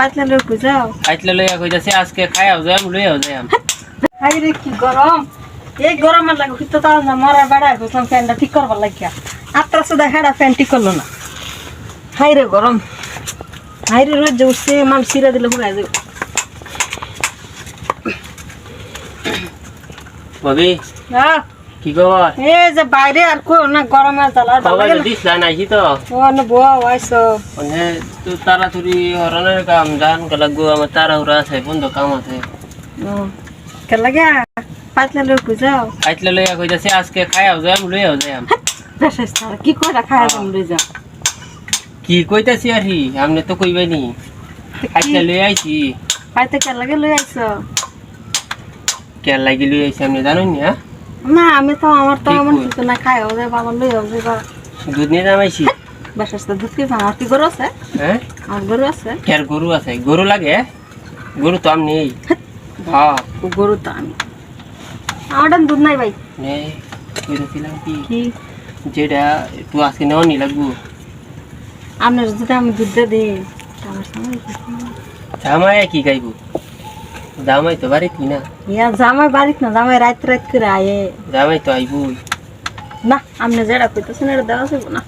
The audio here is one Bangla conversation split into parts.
পাতলা লোক যাও। খাইতলে লইয়া কইতাছে আজকে খাইয়াও যাম লইয়াও যাম। হাই রে কি গরম এই গরমের লাগে কিন্তু তার না মরা বেড়ায় বুঝলাম ফ্যানটা ঠিক করবার লাগিয়া। আত্রা সুদা হেডা ফ্যান ঠিক করল না। হাই রে গরম হাই রে রোজ উঠছে মান সিরা দিলে হুড়াই যাবে। ভাবি হ্যাঁ কি খবর? এই যে বাইরে আর কই না গরমে জ্বালা ভালো লাগে। দিস না আইছি তো? ওখানে বউ আইসো মানে তুই তাড়াতাড়ি হরনের কাম জান লাগবো আমার তাড়াহুড়া আছে বন্ধ কাম আছে। কে লাগে পাতলা লোক যাও? খাইতলে লইয়া কইতাছে আজকে খাইয়াও যাম লইয়াও যাম। বেশ কি করে খায় তুমি লই যাও। কি কইতাছি আর কি? আপনি তো কইবাই নি। খাইতলে লই আইছি। পাইতে কে লাগে লই আইসো কেন লাগি লই আইছি আপনি জানেন নি হ্যাঁ? না আমি তো আমার তো এমন কিছু না খাই ও যে বাবা লই যে বাবা। দুধ নিয়ে যামাইছি বেশ আসতে দুধ কি আমার কি গরু আছে? হ্যাঁ? আমার গরু আছে। কের গরু আছে? গরু লাগে? গরু তো আমি নেই। হ্যাঁ গরু তো আমি। আমার দুধ নাই ভাই। নে কইতাছিলাম কি? কি? যেটা একটু আজকে নেওয়া নি লাগবো। আপনার যদি আমি দুধ দিয়ে দিই আমার সামনে জামাই কি গাইব জামাই তো বাড়িতে না ইয়া জামাই বাড়িত না জামাই রাত রাত করে আয়ে। জামাই তো আইবই না আপনি যেটা কইতেছেন এটা দেওয়া যাবে না।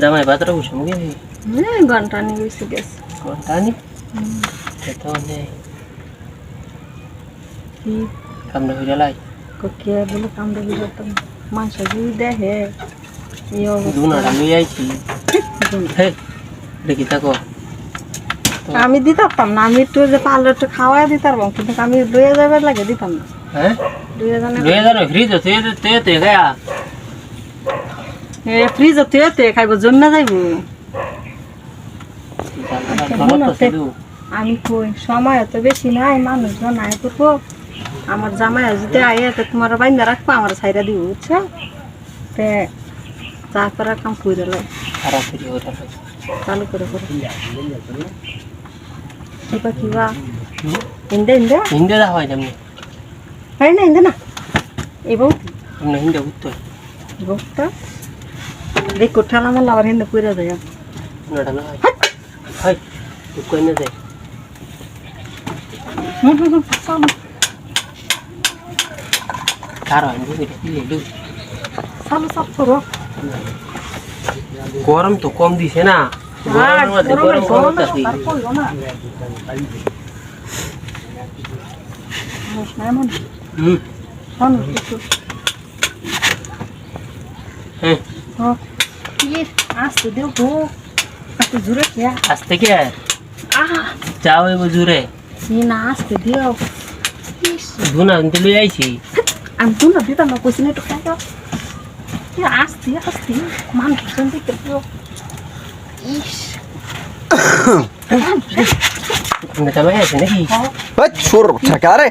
জামাই বাতরা বসে মুখে? এই ঘণ্টা নিয়ে গেছে গেছে। কোনটা নি? তো নেই কি? কামড়া হইয়া লাই। কে বলে কামড়ে দিতাম মাংস যদি দেখে এই অবস্থা। দুনাটা লই আইছি। হে দেখি থাকো। আমি দিতাম না আমি একটু যে পারলে একটু খাওয়াই দিতাম কিন্তু আমি লইয়া যাবার লাগে দিতাম না। হ্যাঁ? লইয়া জানে ফ্রিজ আছে তে তে গায়া এ ফ্রিজ তুই তে খাইব জন্য যাইব। আমি কই সময় তো বেশি নাই মানুষজন নাই করব আমার জামাই যদি আয়ে তো তোমার বাইন্দা রাখব আমার ছাইরা দিব বুঝছ? তে চা করা কাম করে। লাই চালু করে করে। কিবা কিবা ইন্দে ইন্দে হিন্দে দা হয় যেমনি হয় না ইন্দে না এই বউ আপনি হিন্দে বউটা দেখ লাভার হিন্দে পুরে যায় হয় তুই কই না যায় হুম হুম হুম চলো। তার হয় বুঝলি দিলে লু চলো সব করো গরম তো কম দিছে না হ্যাঁ। মানুষ। হ্যাঁ ইয়ে, আস্তে আহা, যাও এবার জুড়ে না, আস্তে দিও। ধুনা লই আইছি আমি তো না দিতাম না, কইছি না একটু খাই আস্তে, আস্তে, মানুষজন দেখতে দিও। ইস, জামাই আছে নাকি হ্যাঁ, ওই ছোট ঠাকা রে